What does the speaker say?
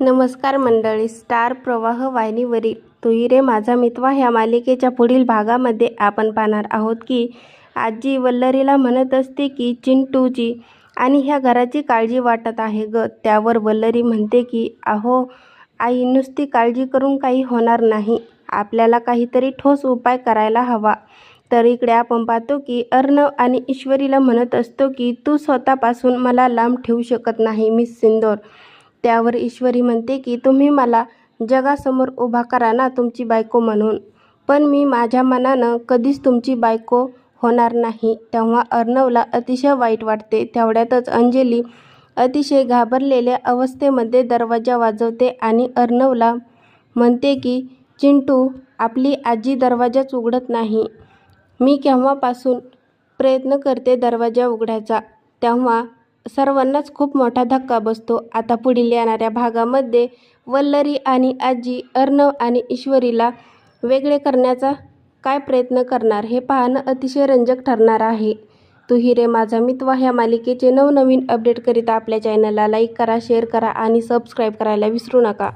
नमस्कार मंडळी. स्टार प्रवाह वाहिनीवरील तुही रे माझा मितवा ह्या मालिकेच्या पुढील भागामध्ये आपण पाहणार आहोत की आजी वल्लरीला म्हणत असते की चिंटूची आणि ह्या घराची काळजी वाटत आहे ग. त्यावर वल्लरी म्हणते की अहो आई नुसती काळजी करून काही होणार नाही. आपल्याला काहीतरी ठोस उपाय करायला हवा. तर इकडे आपण पाहतो की अर्णव आणि ईश्वरीला म्हणत असतो की तू स्वतःपासून मला लांब ठेवू शकत नाही मिस सिंदोर. त्यावर ईश्वरी म्हणते की तुम्ही मला जगासमोर उभा करा ना तुमची बायको म्हणून. पण मी माझ्या मनानं कधीच तुमची बायको होणार नाही. तेव्हा अर्णवला अतिशय वाईट वाटते. तेवढ्यातच अंजली अतिशय घाबरलेल्या अवस्थेमध्ये दरवाजा वाजवते आणि अर्णवला म्हणते की चिंटू आपली आजी दरवाजाच उघडत नाही. मी केव्हापासून प्रयत्न करते दरवाजा उघडायचा? तेव्हा सर्वांनाच खूप मोठा धक्का बसतो. आता पुढील येणाऱ्या भागामध्ये वल्लरी आणि आजी अर्णव आणि ईश्वरीला वेगळे करण्याचा काय प्रयत्न करणार हे पाहणं अतिशय रंजक ठरणार आहे. तू हिरे माझा मितवा ह्या मालिकेचे नवनवीन अपडेट करीता आपल्या चॅनलला लाईक करा शेअर करा आणि सबस्क्राईब करायला विसरू नका.